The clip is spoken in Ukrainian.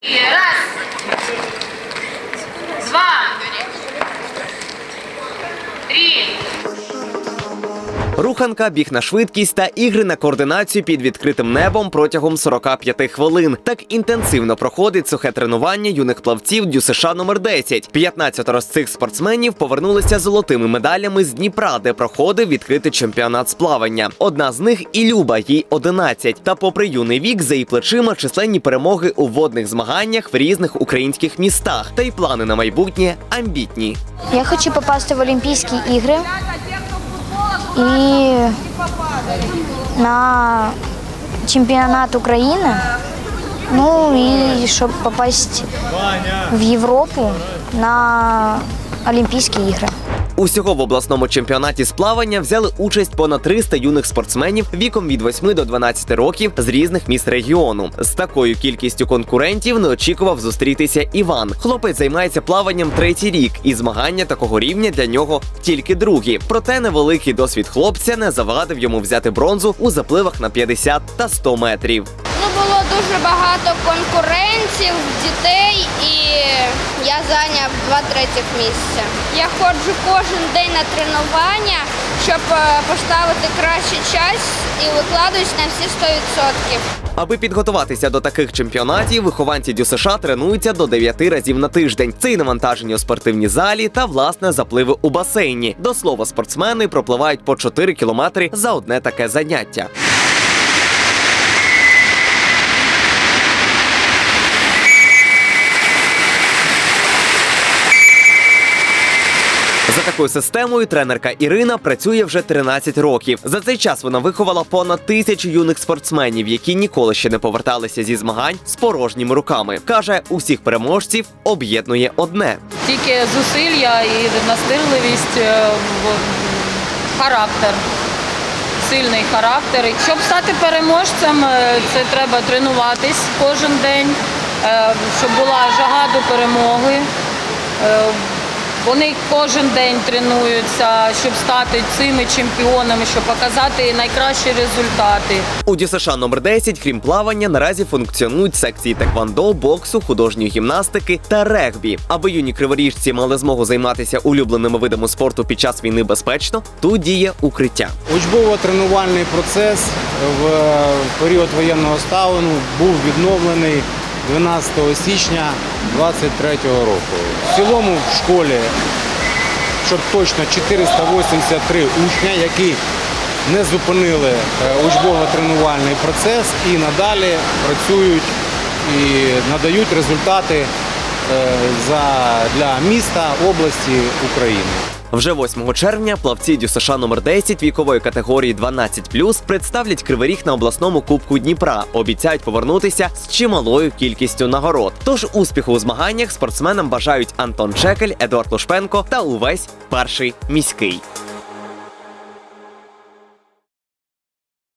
Раз, два, три, Руханка, біг на швидкість та ігри на координацію під відкритим небом протягом 45 хвилин. Так інтенсивно проходить сухе тренування юних плавців ДЮСШ номер 10. 15 з цих спортсменів повернулися золотими медалями з Дніпра, де проходив відкритий чемпіонат з плавання. Одна з них і Люба, їй 11. Та попри юний вік, за її плечима численні перемоги у водних змаганнях в різних українських містах. Та й плани на майбутнє амбітні. Я хочу попасти в Олімпійські ігри і на чемпіонат України. Ну і щоб попасть в Європу на Олімпійські ігри. Усього в обласному чемпіонаті з плавання взяли участь понад 300 юних спортсменів віком від 8 до 12 років з різних міст регіону. З такою кількістю конкурентів не очікував зустрітися Іван. Хлопець займається плаванням третій рік, і змагання такого рівня для нього тільки другі. Проте невеликий досвід хлопця не завадив йому взяти бронзу у запливах на 50 та 100 метрів. Ну, було дуже багато конкурентів, дітей, і третіх місця. Я ходжу кожен день на тренування, щоб е, поставити кращий час і викладаюсь на всі 100%. Аби підготуватися до таких чемпіонатів, вихованці ДЮСШ тренуються до 9 разів на тиждень. Це і навантаження у спортивній залі та власне запливи у басейні. До слова, спортсмени пропливають по 4 кілометри за одне таке заняття. За такою системою тренерка Ірина працює вже 13 років. За цей час вона виховала понад тисячу юних спортсменів, які ніколи ще не поверталися зі змагань з порожніми руками. каже, усіх переможців об'єднує одне. тільки зусилля і настирливість, е, характер, сильний характер. Щоб стати переможцем, е, це треба тренуватись кожен день, е, щоб була жага до перемоги. Е, Вони кожен день тренуються, щоб стати цими чемпіонами, щоб показати найкращі результати. У ДЮСШ номер 10, крім плавання, наразі функціонують секції теквандо, боксу, художньої гімнастики та регбі. Аби юні криворіжці мали змогу займатися улюбленими видами спорту під час війни безпечно, тут діє укриття. Учбово-тренувальний процес в період воєнного стану був відновлений 12 січня 2023 року. В цілому в школі, щоб точно 483 учня, які не зупинили е, учбово-тренувальний процес і надалі працюють і надають результати е, для міста, області України. Вже 8 червня плавці ДЮСШ номер 10 вікової категорії 12+, представлять Кривий Ріг на обласному кубку Дніпра. Обіцяють повернутися з чималою кількістю нагород. Тож успіху у змаганнях спортсменам бажають Антон Чекель, Едуард Лушпенко та увесь перший міський.